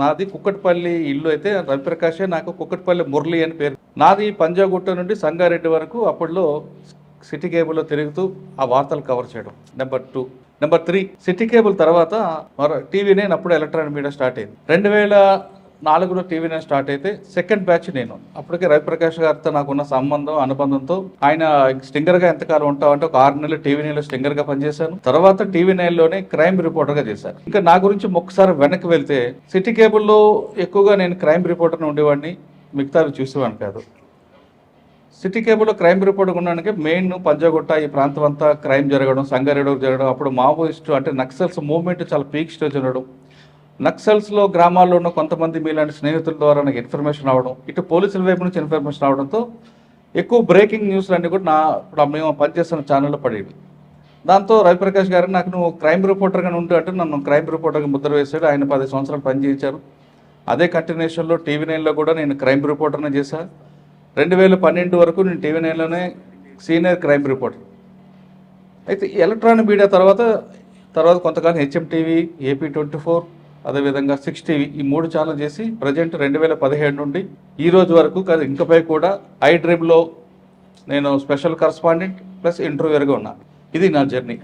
నాది కుక్కటిపల్లి ఇల్లు అయితే రవిప్రకాషే నాకు కుక్కటిపల్లి మురళి అని పేరు. నాది పంజాగుట్ట నుండి సంగారెడ్డి వరకు అప్పట్లో సిటీ కేబుల్లో తిరుగుతూ ఆ వార్తలు కవర్ చేయడం. Number two number three city cable తర్వాత మరో టీవీ నేను అప్పుడు ఎలక్ట్రానిక్ మీడియా స్టార్ట్ అయింది. రెండు వేల నాలుగులో టీవీ నేను స్టార్ట్ అయితే సెకండ్ బ్యాచ్ నేను. అప్పటికే రవిప్రకాష్ గారితో నాకున్న సంబంధం అనుబంధంతో ఆయన స్టింగర్గా ఎంతకాలం ఉంటామంటే ఒక ఆరు నెలలు టీవీ నైన్లో స్టింగర్గా పనిచేశాను. తర్వాత టీవీ నైన్లోనే క్రైమ్ రిపోర్టర్గా చేశాను. ఇంకా నా గురించి ఒక్కసారి వెనక్కి వెళ్తే సిటీ కేబుల్లో ఎక్కువగా నేను క్రైమ్ రిపోర్టర్ ఉండేవాడిని మిగతావి చూసేవాడిని కాదు. సిటీ కేబుల్లో క్రైమ్ రిపోర్ట్ ఉండడానికి మెయిన్ పంజాగుట్ట ఈ ప్రాంతం అంతా క్రైమ్ జరగడం సంగారెడ్డి జరగడం అప్పుడు మావోయిస్టు అంటే నక్సల్స్ మూవ్మెంట్ చాలా పీక్ స్టేజ్ ఉండడం. నక్సల్స్లో గ్రామాల్లో ఉన్న కొంతమంది మీలాంటి స్నేహితుల ద్వారా నాకు ఇన్ఫర్మేషన్ రావడం ఇటు పోలీసుల వైపు నుంచి ఇన్ఫర్మేషన్ రావడంతో ఎక్కువ బ్రేకింగ్ న్యూస్లు అన్నీ కూడా నా ఇప్పుడు మేము పనిచేస్తున్న ఛానల్లో పడేవి. దాంతో రవిప్రకాష్ గారు నాకు నువ్వు క్రైమ్ రిపోర్టర్గా ఉంటూ అంటే నన్ను క్రైమ్ రిపోర్టర్గా ముద్ర వేశాడు. ఆయన పది సంవత్సరాలు పనిచేయించారు అదే కంటిన్యూషన్లో టీవీ నైన్లో కూడా నేను క్రైమ్ రిపోర్టర్ని చేశాను రెండు వేల పన్నెండు వరకు నేను టీవీ నైన్లోనే సీనియర్ క్రైమ్ రిపోర్టర్. అయితే ఎలక్ట్రానిక్ మీడియా తర్వాత తర్వాత కొంతకాలం HM TV AP twenty four అదేవిధంగా సిక్స్ టీవీ ఈ మూడు ఛానల్ చేసి ప్రజెంట్ రెండు వేల పదిహేడు నుండి ఈ రోజు వరకు కాదు ఇంకపై కూడా ఐ డ్రీమ్లో నేను స్పెషల్ కరస్పాండెంట్ ప్లస్ ఇంటర్వ్యూర్గా ఉన్నాను ఇది నా జర్నీ